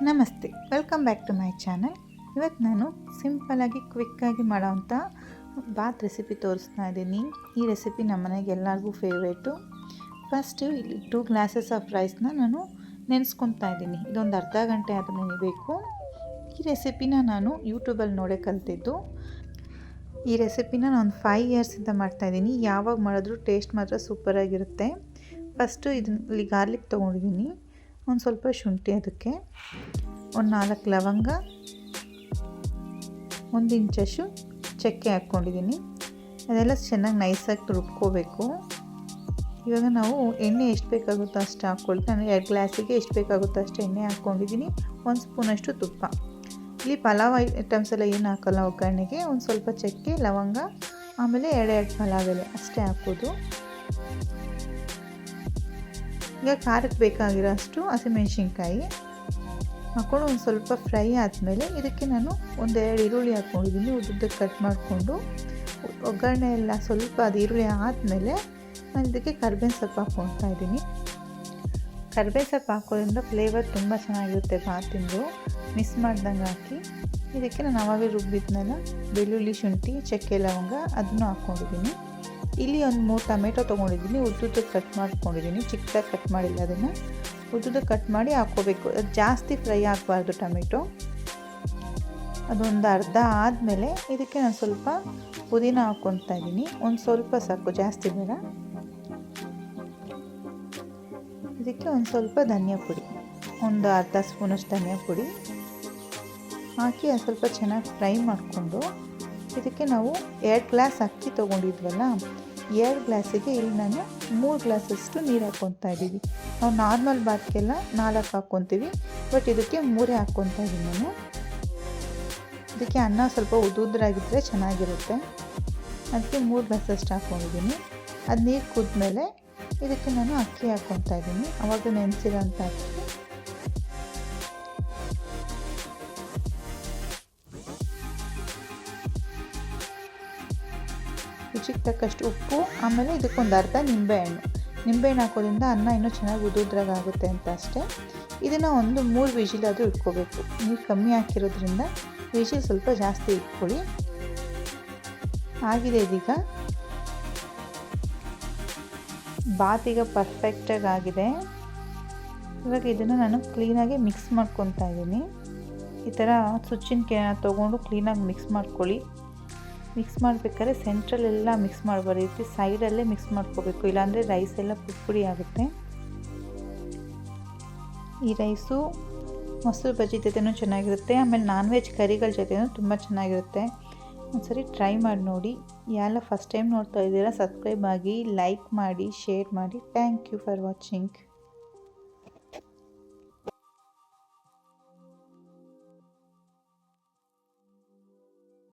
ನಮಸ್ತೆ welcome back to my channel ಇವತ್ತು ನಾನು ಸಿಂಪಲಾಗಿ ಕ್ವಿಕ್ಕಾಗಿ ಮಾಡೋವಂಥ ಬಾತ್ ರೆಸಿಪಿ ತೋರಿಸ್ತಾ ಇದ್ದೀನಿ. ಈ ರೆಸಿಪಿ ನಮ್ಮ ಮನೆಗೆ ಎಲ್ಲರಿಗೂ ಫೇವ್ರೇಟು ಫಸ್ಟು ಇಲ್ಲಿ ಟೂ ಗ್ಲಾಸಸ್ ಆಫ್ ರೈಸ್ನ ನಾನು ನೆನೆಸ್ಕೊತಾ ಇದ್ದೀನಿ. ಇದೊಂದು ಅರ್ಧ ಗಂಟೆ ಆದರೂ ನೆನಿಬೇಕು ಈ ರೆಸಿಪಿನ ನಾನು ಯೂಟ್ಯೂಬಲ್ಲಿ ನೋಡೇ ಕಲ್ತಿದ್ದು. ಈ ರೆಸಿಪಿನ ನಾನು ಫೈವ್ ಇಯರ್ಸಿಂದ ಮಾಡ್ತಾಯಿದ್ದೀನಿ ಯಾವಾಗ ಮಾಡಿದ್ರೂ ಟೇಸ್ಟ್ ಮಾತ್ರ ಸೂಪರಾಗಿರುತ್ತೆ ಫಸ್ಟು ಇದನ್ನ ಗಾರ್ಲಿಕ್ ತೊಗೊಂಡಿದ್ದೀನಿ. ಒಂದು ಸ್ವಲ್ಪ ಶುಂಠಿ ಅದಕ್ಕೆ, ಒಂದು ನಾಲ್ಕು ಲವಂಗ, ಒಂದು ಇಂಚಷ್ಟು ಚಕ್ಕೆ ಹಾಕ್ಕೊಂಡಿದ್ದೀನಿ. ಅದೆಲ್ಲ ಚೆನ್ನಾಗಿ ನೈಸಾಗಿ ರುಬ್ಕೋಬೇಕು ಇವಾಗ ನಾವು ಎಣ್ಣೆ ಎಷ್ಟು ಬೇಕಾಗುತ್ತೋ ಅಷ್ಟು ಹಾಕ್ಕೊಳ್ತೀನಿ ನಾನು ಎರಡು ಗ್ಲಾಸಿಗೆ ಎಷ್ಟು ಬೇಕಾಗುತ್ತೋ ಅಷ್ಟು ಎಣ್ಣೆ ಹಾಕ್ಕೊಂಡಿದ್ದೀನಿ. ಒಂದು ಸ್ಪೂನಷ್ಟು ತುಪ್ಪ. ಇಲ್ಲಿ ಪಲಾವ್ ಐಟಮ್ಸ್ ಎಲ್ಲ ಏನು ಹಾಕೋಲ್ಲ ಒಗ್ಗರಣೆಗೆ. ಒಂದು ಸ್ವಲ್ಪ ಚಕ್ಕೆ, ಲವಂಗ, ಆಮೇಲೆ ಎರಡೆರಡು ಪಲಾವ್ ಎಲೆ ಅಷ್ಟೇ ಹಾಕೋದು. ಈಗ ಖಾರಕ್ಕೆ ಬೇಕಾಗಿರೋ ಅಷ್ಟು ಹಸಿಮೆಣ್ಸಿನ್ಕಾಯಿ ಹಾಕ್ಕೊಂಡು ಒಂದು ಸ್ವಲ್ಪ ಫ್ರೈ ಆದಮೇಲೆ ಇದಕ್ಕೆ ನಾನು ಒಂದೆರಡು ಈರುಳ್ಳಿ ಹಾಕ್ಕೊಂಡಿದ್ದೀನಿ ಉದ್ದಕ್ಕೆ ಕಟ್ ಮಾಡಿಕೊಂಡು. ಒಗ್ಗರಣೆ ಎಲ್ಲ ಸ್ವಲ್ಪ ಅದು ಈರುಳ್ಳಿ ಆದಮೇಲೆ ನಾನು ಇದಕ್ಕೆ ಕರ್ಬೇವಿನ ಸೊಪ್ಪು ಹಾಕ್ಕೊಳ್ತಾ ಇದ್ದೀನಿ. ಕರ್ಬೇವಿನ ಸೊಪ್ಪು ಹಾಕೋದ್ರಿಂದ ಫ್ಲೇವರ್ ತುಂಬ ಚೆನ್ನಾಗಿರುತ್ತೆ ಬಾತಿಂದು ಮಿಸ್ ಮಾಡ್ದಂಗೆ ಹಾಕಿ. ಇದಕ್ಕೆ ನಾನು ಅವಾಗ ರುಬ್ಬಿದ್ನಲ್ಲ, ಬೆಳ್ಳುಳ್ಳಿ ಶುಂಠಿ, ಚಕ್ಕೆ ಲವಂಗ, ಅದನ್ನು ಹಾಕ್ಕೊಂಡಿದ್ದೀನಿ. ಇಲ್ಲಿ ಒಂದು ಮೂರು ಟೊಮೆಟೊ ತೊಗೊಂಡಿದ್ದೀನಿ. ಉದ್ದುದ್ದಕ್ಕೆ ಕಟ್ ಮಾಡ್ಕೊಂಡಿದ್ದೀನಿ. ಚಿಕ್ಕದಾಗಿ ಕಟ್ ಮಾಡಿಲ್ಲ ಅದನ್ನು. ಉದ್ದುದ್ದಕ್ಕೆ ಕಟ್ ಮಾಡಿ ಹಾಕ್ಕೋಬೇಕು. ಜಾಸ್ತಿ ಫ್ರೈ ಆಗಬಾರ್ದು ಟೊಮೆಟೊ. ಅದೊಂದು ಅರ್ಧ ಆದಮೇಲೆ ಇದಕ್ಕೆ ನಾನು ಸ್ವಲ್ಪ ಪುದೀನ ಹಾಕ್ಕೊತಾ ಇದ್ದೀನಿ. ಒಂದು ಸ್ವಲ್ಪ ಸಾಕು, ಜಾಸ್ತಿ ಬೇಡ. ಇದಕ್ಕೆ ಒಂದು ಸ್ವಲ್ಪ ಧನಿಯಾ ಪುಡಿ. ಒಂದು ಅರ್ಧ ಸ್ಪೂನಷ್ಟು ಧನಿಯಾ ಪುಡಿ. ಹಾಕಿ ಸ್ವಲ್ಪ ಚೆನ್ನಾಗಿ ಫ್ರೈ ಮಾಡಿಕೊಂಡು ಇದಕ್ಕೆ ನಾವು ಎರಡು ಗ್ಲಾಸ್ ಅಕ್ಕಿ ತೊಗೊಂಡಿದ್ವಲ್ಲ, ಎರಡು ಗ್ಲಾಸಿಗೆ ಇಲ್ಲಿ ನಾನು ಮೂರು ಗ್ಲಾಸಷ್ಟು ನೀರು ಹಾಕ್ಕೊತಾ ಇದ್ದೀವಿ. ನಾವು ನಾರ್ಮಲ್ ಬಾತ್ಗೆಲ್ಲ ನಾಲ್ಕು ಹಾಕ್ಕೊತೀವಿ, ಬಟ್ ಇದಕ್ಕೆ ಮೂರೇ ಹಾಕ್ಕೊತಾ ಇದ್ದೀನಿ ನಾನು. ಇದಕ್ಕೆ ಅನ್ನ ಸ್ವಲ್ಪ ಉದುದ್ರಾಗಿದ್ದರೆ ಚೆನ್ನಾಗಿರುತ್ತೆ. ಅದಕ್ಕೆ ಮೂರು ಗ್ಲಾಸಷ್ಟು ಹಾಕ್ಕೊಂಡಿದ್ದೀನಿ. ಅದು ನೀರು ಕುದ್ಮೇಲೆ ಇದಕ್ಕೆ ನಾನು ಅಕ್ಕಿ ಹಾಕ್ಕೊತಾ ಇದ್ದೀನಿ. ಅವಾಗ ನೆನೆಸಿರೋಂಥ ಅಕ್ಕಿ ರುಚಿಗೆ ತಕ್ಕಷ್ಟು ಉಪ್ಪು, ಆಮೇಲೆ ಇದಕ್ಕೊಂದು ಅರ್ಧ ನಿಂಬೆಹಣ್ಣು ನಿಂಬೆಹಣ್ಣು ಹಾಕೋದ್ರಿಂದ ಅನ್ನ ಇನ್ನೂ ಚೆನ್ನಾಗಿ ಉದುದ್ರಾಗುತ್ತೆ ಅಂತ ಅಷ್ಟೇ. ಇದನ್ನು ಒಂದು ಮೂರು ವಿಜಿಲಾದರೂ ಇಟ್ಕೋಬೇಕು. ನೀರು ಕಮ್ಮಿ ಹಾಕಿರೋದ್ರಿಂದ ವಿಜಿಲ್ ಸ್ವಲ್ಪ ಜಾಸ್ತಿ ಇಟ್ಕೊಳ್ಳಿ. ಆಗಿದೆ ಇದೀಗ. ಬಾತ್ ಈಗ ಪರ್ಫೆಕ್ಟಾಗಿ ಆಗಿದೆ. ಇವಾಗ ಇದನ್ನು ನಾನು ಕ್ಲೀನಾಗಿ ಮಿಕ್ಸ್ ಮಾಡ್ಕೊತಾ ಇದ್ದೀನಿ. ಈ ಥರ ಸುಚ್ಚಿನ ತೊಗೊಂಡು ಕ್ಲೀನಾಗಿ ಮಿಕ್ಸ್ ಮಾಡ್ಕೊಳ್ಳಿ. ಮಿಕ್ಸ್ ಮಾಡಬೇಕಾದ್ರೆ ಸೆಂಟ್ರಲ್ಲೆಲ್ಲ ಮಿಕ್ಸ್ ಮಾಡಬಾರ್ದು. ರೀತಿ ಸೈಡಲ್ಲೇ ಮಿಕ್ಸ್ ಮಾಡ್ಕೋಬೇಕು. ಇಲ್ಲಾಂದರೆ ರೈಸ್ ಎಲ್ಲ ಪುಡಿ ಪುಡಿ ಆಗುತ್ತೆ. ಈ ರೈಸು ಮೊಸರು ಬಜ್ಜಿ ಜೊತೆನೂ ಚೆನ್ನಾಗಿರುತ್ತೆ. ಆಮೇಲೆ ನಾನ್ ವೆಜ್ ಕರಿಗಳ ಜೊತೆನೂ ತುಂಬ ಚೆನ್ನಾಗಿರುತ್ತೆ. ಒಂದ್ಸರಿ ಟ್ರೈ ಮಾಡಿ ನೋಡಿ. ಯಾರೆಲ್ಲ ಫಸ್ಟ್ ಟೈಮ್ ನೋಡ್ತಾ ಇದ್ದೀರಾ ಸಬ್ಸ್ಕ್ರೈಬ್ ಆಗಿ ಲೈಕ್ ಮಾಡಿ ಶೇರ್ ಮಾಡಿ. Thank you for watching